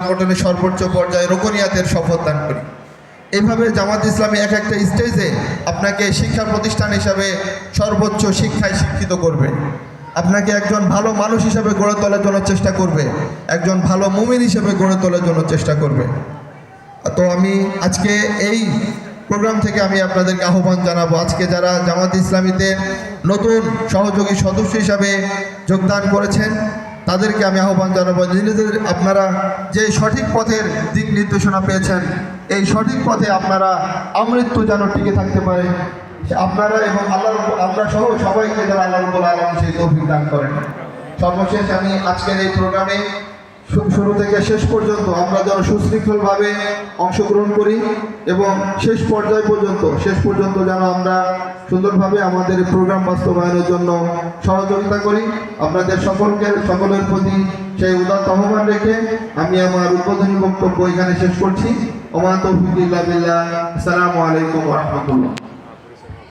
সংগঠনের সর্বোচ্চ পর্যায়ে রোকনিয়াতের শপথ দান করি। এইভাবে জামাত ইসলামী এক একটা স্টেজে আপনাকে শিক্ষা প্রতিষ্ঠান হিসাবে সর্বোচ্চ শিক্ষায় শিক্ষিত করবে। আপনাকে একজন ভালো মানুষ হিসেবে গড়ে তোলার জন্য চেষ্টা করবে। একজন ভালো মুমিন হিসেবে গড়ে তোলার জন্য চেষ্টা করবে। তো আমি আজকে এই প্রোগ্রাম থেকে আমি আপনাদেরকে আহ্বান জানাব, আজকে যারা জামাত ইসলামীতে নতুন সহযোগী সদস্য হিসাবে যোগদান করেছেন তাদেরকে আমি আহ্বান জানাব, নিজেদের আপনারা যে সঠিক পথের দিক নির্দেশনা পেয়েছেন, এই সঠিক পথে আপনারা আমৃত্যু যেন টিকে থাকতে পারে। আপনারা এবং আল্লাহ আমরা সহ সবাইকে যেন আল্লাহ আলম সেই তৌফিক দান করেন। সর্বশেষ আমি আজকের এই প্রোগ্রামে শুরু থেকে শেষ পর্যন্ত আমরা যেন সুশৃঙ্খলভাবে অংশগ্রহণ করি এবং শেষ পর্যায় পর্যন্ত, শেষ পর্যন্ত যেন আমরা সুন্দরভাবে আমাদের প্রোগ্রাম বাস্তবায়নের জন্য সহযোগিতা করি। আপনাদের সকলকে, সকলের প্রতি সেই উদাত্ত আহ্বান রেখে আমি আমার উদ্বোধনী বক্তব্য এখানে শেষ করছি। ওমান তৌফিকুল্লাহ আসসালামু আলাইকুম রহমতুল্লাহ।